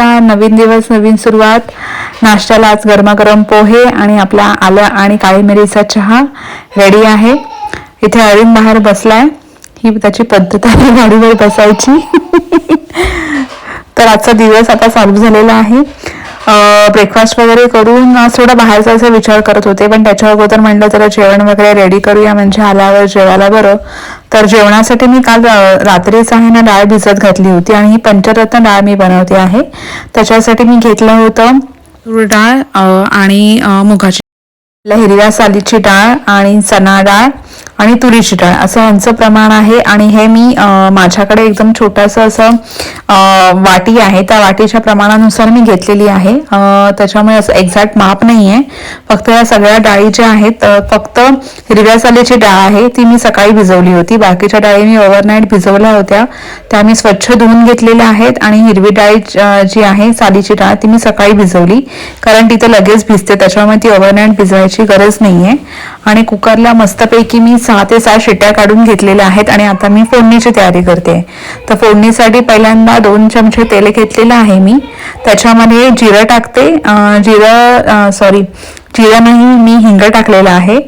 नमस्कार नवीन दिवस नवीन सुरुवात. नाश्त्याला आज गरमागरम पोहे आणि आपला आलं आणि काळी मिरीचा चहा रेडी आहे. इथे अरविंद बाहेर बसलाय. ही त्याची पद्धत आहे गाडीवर बसायची. तर आजचा दिवस आता चालू झालेला आहे. ब्रेकफास्ट वगैरे करून थोडा बाहेर जायचा विचार करत होते. पण त्याच्या अगोदर म्हणलं जरा जेवण वगैरे रेडी करूया. म्हणजे आल्यावर जेवायला बरं. तर जेवणासाठी मी काल रात्रीच आहे ना डाळ भिजत घातली होती आणि ही पंचरत्न डाळ मी बनवते आहे. त्याच्यासाठी मी घेतलं होतं तूर डाळ आणि मुगाची हिरव्या सालीची डाळ आणि चणा डाळ. आणि तुरीची डाळ असं यांचं प्रमाण आहे आणि हे मी माझ्याकडे एकदम छोटंसं असं वाटी आहे. त्या वाटीच्या प्रमाणानुसार मी घेतलेली आहे. त्याच्यामुळे असं एक्झॅक्ट माप नाही आहे फक्त या सगळ्या डाळी ज्या आहेत फक्त हिरव्या सालीची डाळ आहे ती मी सकाळी भिजवली होती. बाकीच्या डाळी मी ओव्हरनाईट भिजवल्या होत्या. त्या मी स्वच्छ धुवून घेतलेल्या आहेत आणि हिरवी डाळ जी आहे सालीची डाळ ती मी सकाळी भिजवली. कारण तिथे लगेच भिजते त्याच्यामुळे ती ओव्हरनाईट भिजवायची गरज नाही आहे आणि कुकरला मस्तपैकी मी सहा ते सात शिट्ट्या काढून घेतलेल्या आहेत आणि आता मी फोडणीची तयारी करते. तर फोडणीसाठी पहिल्यांदा दोन चमचे तेल घेतलेलं आहे मी. त्याच्यामध्ये जिरं टाकते जिरं सॉरी जिरं मी हिंग टाकलेला आहे.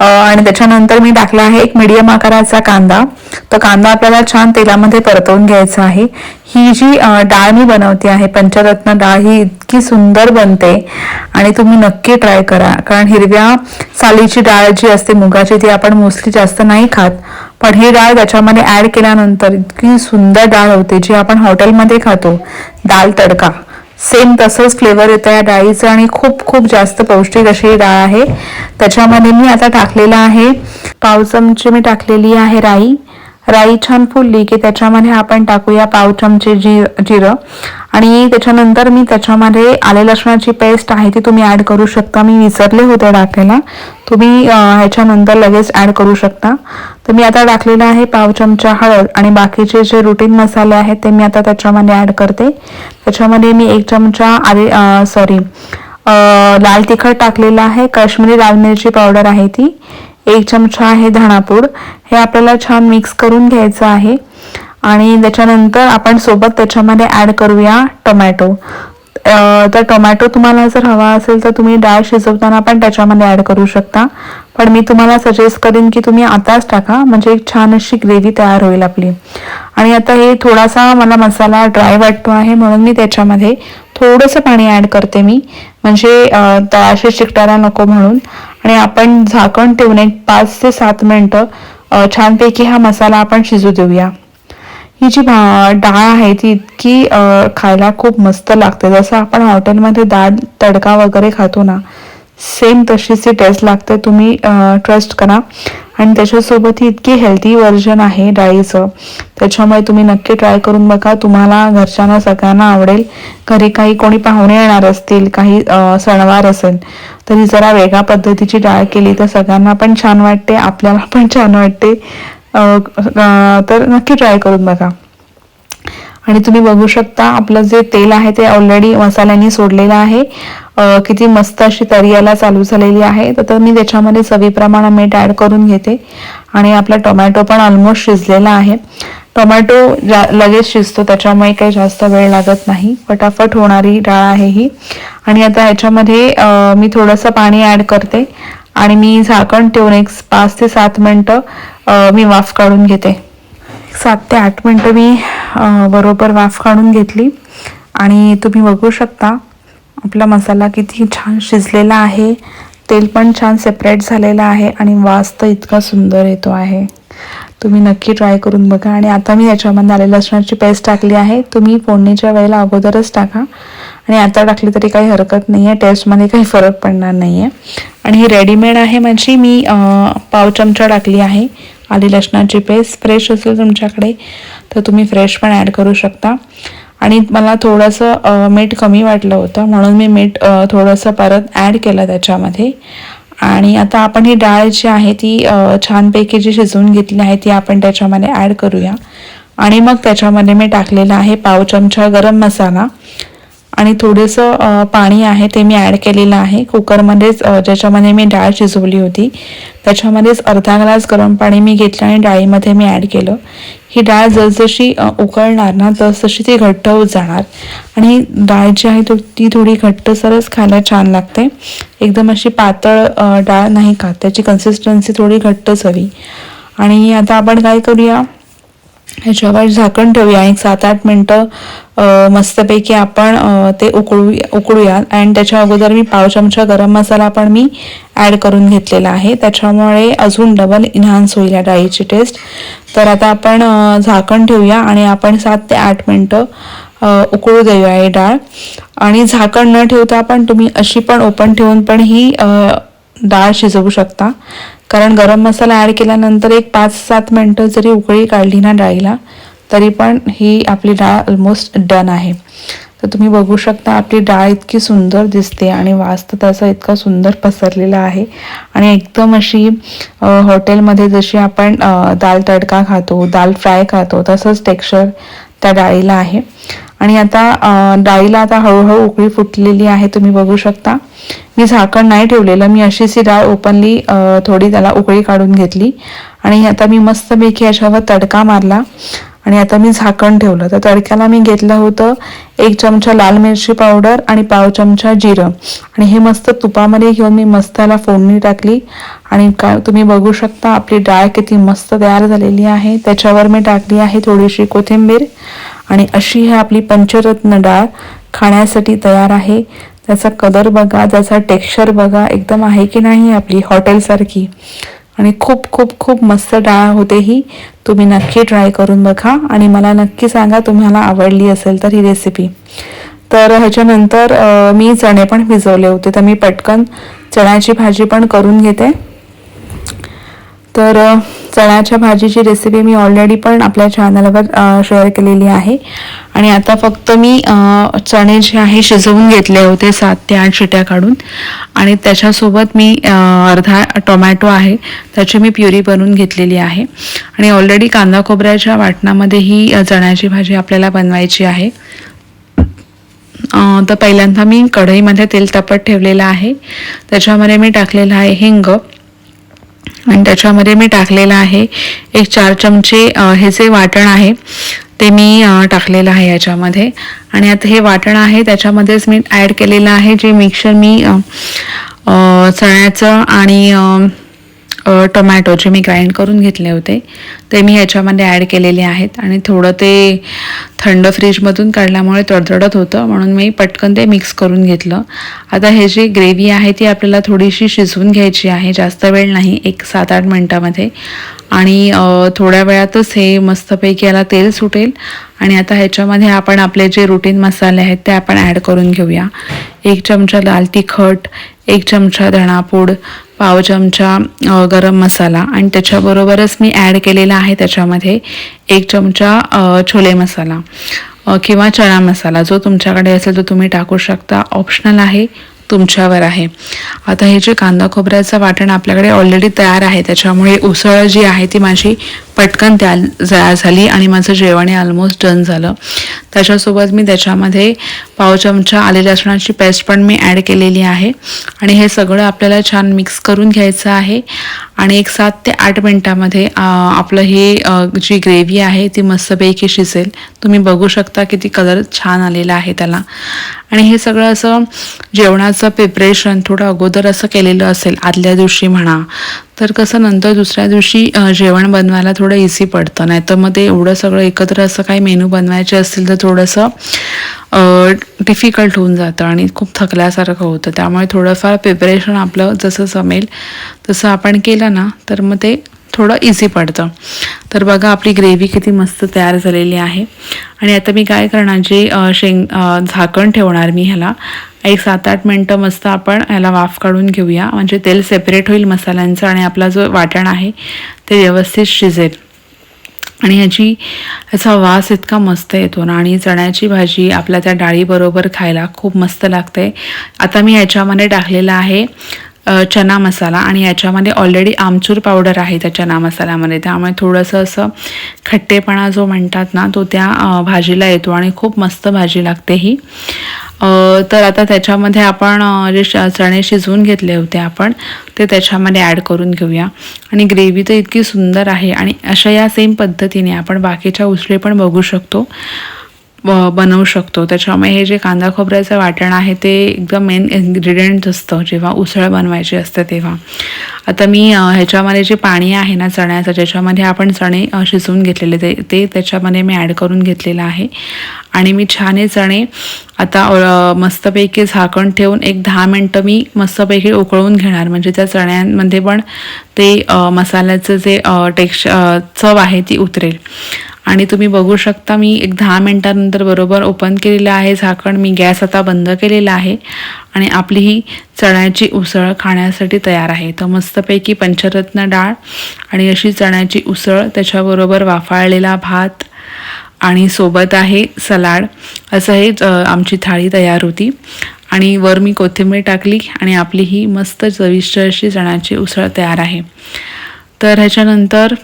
आणि त्याच्यानंतर मी टाकला आहे एक मीडियम आकाराचा कांदा. तो कांदा आपल्याला छान तेलामध्ये परतवून घ्यायचा आहे. ही जी डाळ मी बनवते आहे पंचरत्न डाळ ही इतकी सुंदर बनते. आणि तुम्ही नक्की ट्राय करा. कारण हिरव्या सालीची डाळ जी असते मुगाची ती आपण मोस्टली जास्त नाही खात. पण ही डाळ त्याच्यामध्ये ॲड केल्यानंतर इतकी सुंदर डाळ होते जी आपण हॉटेलमध्ये खातो. दाल तडका. सेम तसंच फ्लेवर येतं या डाळीचं आणि खूप खूप जास्त पौष्टिक अशी डाळ आहे. त्याच्यामध्ये मी आता टाकलेलं आहे. पाव चमचे मी टाकलेली आहे राई. राई छान फुलली की त्याच्यामध्ये आपण टाकूया पाव चमचे जी जिरं. आणि त्याच्यानंतर मी त्याच्यामध्ये आले लसणाची पेस्ट आहे ती तुम्ही ऍड करू शकता. मी विसरले होते टाकायला. तुम्ही ह्याच्यानंतर लगेच ऍड करू शकता. तर मी आता टाकलेलं आहे पाव चमचा हळद आणि बाकीचे जे रुटीन मसाले आहेत ते मी आता त्याच्यामध्ये ऍड करते. त्याच्यामध्ये मी एक चमचा आले सॉरी लाल तिखट टाकलेलं आहे. काश्मीरी लाल मिरची पावडर आहे ती. एक चमचा आहे धणापूड. हे आपल्याला छान मिक्स करून घ्यायचं आहे. आणि त्याच्यानंतर आपण सोबत त्याच्यामध्ये ऍड करूया टोमॅटो तर टोमॅटो तुम्हाला जर हवा असेल तर तुम्ही डाळ शिजवताना पण त्याच्यामध्ये ऍड करू शकता. पण मी तुम्हाला सजेस्ट करेन की तुम्ही आताच टाका. म्हणजे एक छान अशी ग्रेव्ही तयार होईल आपली. आणि आता हे थोडासा मला मसाला ड्राय वाटतो आहे म्हणून मी त्याच्यामध्ये थोडंसं पाणी ऍड करते मी. म्हणजे तळाशी चिकटायला नको म्हणून. आणि आपण झाकण ठेवून एक पाच ते सात मिनटं छानपैकी हा मसाला आपण शिजू देऊया. ही जी भा- डाळ आहे ती इतकी खायला खूप मस्त लागते. जसं आपण हॉटेलमध्ये डाळ तडका वगैरे खातो ना सेम तशीच ती टेस्ट लागते तुम्ही ट्रस्ट करा. आणि त्याच्यासोबत ही इतकी हेल्दी व्हर्जन आहे डाळीचं त्याच्यामुळे तुम्ही नक्की ट्राय करून बघा. तुम्हाला घरच्यांना सगळ्यांना आवडेल. घरी काही कोणी पाहुणे येणार असतील काही सणवार असेल तरी जरा वेगळ्या पद्धतीची डाळ केली तर सगळ्यांना पण छान वाटते आपल्याला पण छान वाटते. तर नक्की ट्राय करून बघा. आणि तुम्ही बघू शकता आपलं जे तेल आहे ते ऑलरेडी मसाल्याने सोडलेलं आहे. किती मस्त अशी तरियाला चालू झालेली आहे. तर मी त्याच्यामध्ये चवीप्रमाणे मीठ ॲड करून घेते. आणि आपला टोमॅटो पण ऑलमोस्ट शिजलेला आहे. टोमॅटो जा लगेच शिजतो त्याच्यामुळे काही जास्त वेळ लागत नाही. फटाफट होणारी डाळ आहे ही. आणि आता ह्याच्यामध्ये मी थोडंसं पाणी ॲड करते. आणि मी झाकण ठेवून एक पाच ते सात मिनटं मी वाफ काढून घेते. सात ते आठ मिनटं मी बरोबर वाफ काढून घेतली. आणि तुम्ही बघू शकता आपला मसाला किती छान शिजलेला आहे. तेल पण छान सेपरेट झालेलं आहे आणि वास तर इतका सुंदर येतो आहे. तुम्ही नक्की ट्राय करून बघा. आणि आता मी याच्यामध्ये आले लसणाची पेस्ट टाकली आहे. तुम्ही फोडणीच्या वेळेला अगोदरच टाका. आणि आता टाकली तरी काही हरकत नाही आहे टेस्टमध्ये काही फरक पडणार नाही आहे आणि ही रेडीमेड आहे माझी. मी पाव चमचा टाकली आहे. आली लसणाची पेस्ट फ्रेश असेल तुमच्याकडे तर तुम्ही फ्रेश पण ॲड करू शकता. आणि मला थोडंसं मीठ कमी वाटलं होतं म्हणून मी मीठ थोडंसं परत ॲड केलं त्याच्यामध्ये. आणि आता आपण ही डाळ जी आहे ती छानपैकी जी शिजवून घेतली आहे ती आपण त्याच्यामध्ये ॲड करूया. आणि मग त्याच्यामध्ये मी टाकलेला आहे पाव चमचा गरम मसाला. आणि थोडंसं पाणी आहे ते मी ॲड केलेलं आहे. कुकरमध्येच ज्याच्यामध्ये मी डाळ शिजवली होती. त्याच्यामध्येच अर्धा ग्लास गरम पाणी मी घेतलं आणि डाळीमध्ये मी ॲड केलं. ही डाळ जसजशी उकळणार ना तसतशी ती घट्ट होत जाणार. आणि डाळ जी आहे ती थोडी घट्टसरच खायला छान लागते. एकदम अशी पातळ डाळ नाही खात. त्याची कन्सिस्टन्सी थोडी घट्टच हवी. आणि आता आपण काय करूया? ह्याच्यावर झाकण ठेवूया. एक सात आठ मिनटं मस्तपैकी आपण ते उकळू उकळूया अँड त्याच्या अगोदर मी पाव चमचा गरम मसाला पण मी ॲड करून घेतलेला आहे. त्याच्यामुळे अजून डबल इन्हान्स होईल या डाळीची टेस्ट तर आता आपण झाकण ठेवूया आणि आपण सात ते आठ मिनटं उकळू देऊया ही डाळ. आणि झाकण न ठेवता पण तुम्ही अशी पण ओपन ठेवून पण ही डाळ शिजवू शकता. कारण गरम मसाला ॲड केल्यानंतर एक पाच सात मिनटं जरी उकळी काढली ना डाळीला तरी पण ही आपली डाळ ऑलमोस्ट डन आहे. तर तुम्ही बघू शकता आपली डाळ इतकी सुंदर दिसते आणि वास तर तसा इतका सुंदर पसरलेला आहे. आणि एकदम अशी हॉटेलमध्ये जशी आपण दाल तडका खातो दाल फ्राय खातो तसंच टेक्स्चर त्या डाळीला आहे. आणि आता डाळीला आता हळूहळू उकळी फुटलेली आहे तुम्ही बघू शकता. मी झाकण नाही ठेवलेलं मी अशीच ही डाळ ओपनली थोडी त्याला उकळी काढून घेतली. आणि आता मी मस्तपैकी याच्यावर तडका मारला. आणि आता मी झाकण ठेवलं. तर तडक्याला मी घेतलं होतं एक चमचा लाल मिरची पावडर आणि पाव चमचा जिरं. आणि हे मस्त तुपामध्ये घेऊन मी मस्त त्याला फोडणी टाकली. आणि काय तुम्ही बघू शकता आपली डाळ किती मस्त तयार झालेली आहे. त्याच्यावर मी टाकली आहे थोडीशी कोथिंबीर. आणि अशी ही आपली पंचरत्न डाळ खाण्यासाठी तयार आहे. त्याचा कलर बघा त्याचा टेक्स्चर बघा एकदम आहे की नाही आपली हॉटेलसारखी. आणि खूप खूप खूप मस्त डाळ होते ही. तुम्ही नक्की ट्राय करून बघा आणि मला नक्की सांगा तुम्हाला आवडली असेल तर ही रेसिपी तर ह्याच्यानंतर मी चणे पण भिजवले होते तर मी पटकन चण्याची भाजी पण करून घेते. तर चण्याच्या भाजीची रेसिपी मी ऑलरेडी पण आपल्या चॅनलवर शेअर केलेली आहे. आणि आता फक्त मी चणे जे आहे शिजवून घेतले होते सात ते आठ शिट्या काढून. आणि त्याच्यासोबत मी अर्धा टोमॅटो आहे त्याची मी प्युरी बनवून घेतलेली आहे. आणि ऑलरेडी कांदा खोबऱ्याच्या वाटणामध्ये ही चण्याची भाजी आपल्याला बनवायची आहे. तर पहिल्यांदा मी कढईमध्ये तेल तापत ठेवलेलं आहे. त्याच्यामध्ये मी टाकलेलं आहे हिंग. आणि त्याच्यामध्ये मी टाकलेलं आहे. एक चार चमचे हे जे वाटण आहे ते मी टाकलेलं आहे याच्यामध्ये. आणि आता हे वाटण आहे त्याच्यामध्येच मी ॲड केलेलं आहे जे मिक्सर मी चण्याचं आणि टोमॅटो जे मी ग्राइंड करून घेतले होते ते मी ह्याच्यामध्ये ॲड केलेले आहेत. आणि थोडं ते थंड फ्रीजमधून काढल्यामुळे तडतडत होतं म्हणून मी पटकन ते मिक्स करून घेतलं. आता हे जे ग्रेव्ही आहे ती आपल्याला थोडीशी शिजवून घ्यायची आहे. जास्त वेळ नाही एक सात आठ मिनटामध्ये. आणि थोड्या वेळातच हे मस्तपैकी याला तेल सुटेल. आणि आता ह्याच्यामध्ये आपण आपले जे रुटीन मसाले आहेत ते आपण ॲड करून घेऊया. एक चमचा लाल तिखट एक चमचा धणापूड पाव चमचा गरम मसाला आणि त्याच्याबरोबरच मी ॲड केलेला आहे त्याच्यामध्ये एक चमचा छोले मसाला किंवा चणा मसाला. जो तुमच्याकडे असेल तो तुम्ही टाकू शकता. ऑप्शनल आहे. तुमच्यावर आहे. आता हे जे कांदा खोबऱ्याचं वाटण आपल्याकडे ऑलरेडी तयार आहे. त्याच्यामुळे उसळ जी आहे ती माझी पटकन त्या तयार झाली आणि माझं जेवण हे ऑलमोस्ट डन झालं. त्याच्यासोबत मी त्याच्यामध्ये पाव चमचा आले लसणाची पेस्ट पण मी ॲड केलेली आहे. आणि हे सगळं आपल्याला छान मिक्स करून घ्यायचं आहे. आणि एक सात ते आठ मिनटामध्ये आपलं हे जी ग्रेव्ही आहे ती मस्तपैकी शिजेल. तुम्ही बघू शकता किती कलर छान आलेला आहे त्याला. आणि हे सगळं असं जेवणाचं प्रिपरेशन थोडं अगोदर असं केलेलं असेल आदल्या दिवशी म्हणा तर कसं नंतर दुसऱ्या दिवशी जेवण बनवायला थोडं इझी पडतं. नाही तर मग ते एवढं सगळं एकत्र असं काही मेनू बनवायचे असतील तर थोडंसं डिफिकल्ट होऊन जातं आणि खूप थकल्यासारखं होतं. त्यामुळे थोडंफार प्रिपरेशन आपलं जसं जमेल तसं आपण केलं ना तर मग ते थोडं इझी पडतं. तर बघा आपली ग्रेव्ही किती मस्त तयार झालेली आहे. आणि आता मी काय करणार जे शेंग झाकण ठेवणार मी ह्याला एक सात आठ मिनटं मस्त आपण ह्याला वाफ काढून घेऊया. म्हणजे तेल सेपरेट होईल मसाल्यांचं आणि आपला जो वाटण आहे ते व्यवस्थित शिजेल. आणि ह्याची ह्याचा वास इतका मस्त येतो ना. आणि चण्याची भाजी आपल्या त्या डाळीबरोबर खायला खूप मस्त लागते. आता मी ह्याच्यामध्ये टाकलेला आहे चना मसाला. आणि याच्यामध्ये ऑलरेडी आमचूर पावडर आहे त्या चना मसाल्यामध्ये. त्यामुळे थोडंसं असं खट्टेपणा जो म्हणतात ना तो त्या भाजीला येतो आणि खूप मस्त भाजी लागते ही. तर आता त्याच्यामध्ये आपण जे श- चणे शिजवून घेतले होते आपण ते त्याच्यामध्ये ॲड करून घेऊया. आणि ग्रेव्ही तर इतकी सुंदर आहे आणि अशा या सेम पद्धतीने आपण बाकीच्या उसळी पण बघू शकतो. बनवू शकतो. त्याच्यामुळे हे जे कांदा खोबऱ्याचं वाटण आहे ते एकदम मेन इन्ग्रेडियंट असतं. जेव्हा उसळ बनवायची असते तेव्हा. आता मी ह्याच्यामध्ये जे पाणी आहे ना चण्याचं ज्याच्यामध्ये आपण चणे शिजवून घेतलेले ते ते त्याच्यामध्ये मी ॲड करून घेतलेलं आहे. आणि मी छान हे चणे आता मस्तपैकी झाकण ठेवून एक दहा मिनटं मी मस्तपैकी उकळून घेणार. म्हणजे त्या चण्यांमध्ये पण ते मसाल्याचं जे टेक्श चव आहे ती उतरेल. आणि तुम्ही बघू शकता मी एक दहा मिनटानंतर बरोबर ओपन केलेलं आहे. झाकण मी गॅस आता बंद केलेला आहे. आणि आपली ही चण्याची उसळ खाण्यासाठी तयार आहे. तर मस्तपैकी पंचरत्न डाळ आणि अशी चण्याची उसळ त्याच्याबरोबर वाफाळलेला भात आणि सोबत आहे सलाड. असं हे आमची थाळी तयार होती. आणि वर मी कोथिंबीर टाकली आणि आपली ही मस्त चविष्ट अशी चण्याची उसळ तयार आहे. तर ह्याच्यानंतर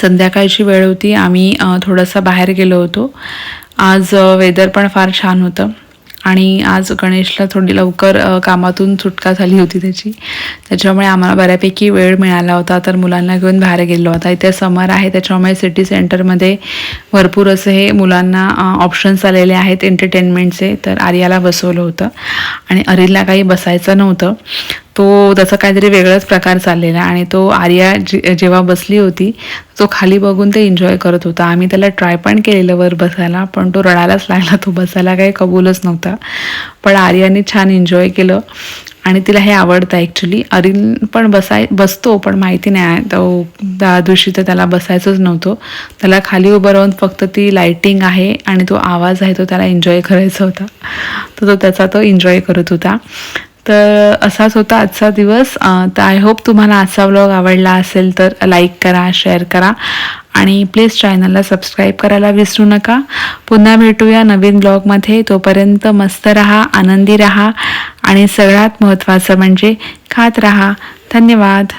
संध्याकाळची वेळ होती. आम्ही थोडंसं बाहेर गेलो होतो. आज वेदर पण फार छान होतं. आणि आज गणेशला थोडी लवकर कामातून सुटका झाली होती त्याची. त्याच्यामुळे आम्हाला बऱ्यापैकी वेळ मिळाला होता. तर मुलांना घेऊन बाहेर गेलो होता. इथे समर आहे. त्याच्यामुळे सिटी सेंटरमध्ये भरपूर असे हे मुलांना ऑप्शन्स आलेले आहेत. एंटरटेनमेंटचे तर आर्याला बसवलं होतं. आणि अरिलला काही बसायचं नव्हतं. तो त्याचा काहीतरी वेगळाच प्रकार चाललेला आणि तो आर्या जे जेव्हा बसली होती तो खाली बघून ते एन्जॉय करत होता. आम्ही त्याला ट्राय पण केलेलं वर बसायला पण तो रडायलाच लागला. तो बसायला काही कबूलच नव्हता. पण आर्याने छान एन्जॉय केलं. आणि तिला हे आवडतं ॲक्च्युली अरिन पण बसाय बसतो पण माहिती नाही. तो त्या दिवशी तर त्याला बसायचंच नव्हतं. त्याला खाली उभं राहून फक्त ती लायटिंग आहे आणि तो आवाज आहे तो त्याला एन्जॉय करायचा होता. तर तो त्याचा तो एन्जॉय करत होता. तर असाच होता आजचा दिवस. तर आय होप तुम्हाला आजचा व्लॉग आवडला असेल तर लाईक करा शेअर करा आणि प्लीज चॅनलला सबस्क्राईब करायला विसरू नका. पुन्हा भेटूया नवीन ब्लॉगमध्ये तोपर्यंत मस्त रहा आनंदी रहा आणि सगळ्यात महत्त्वाचं म्हणजे खात रहा. धन्यवाद.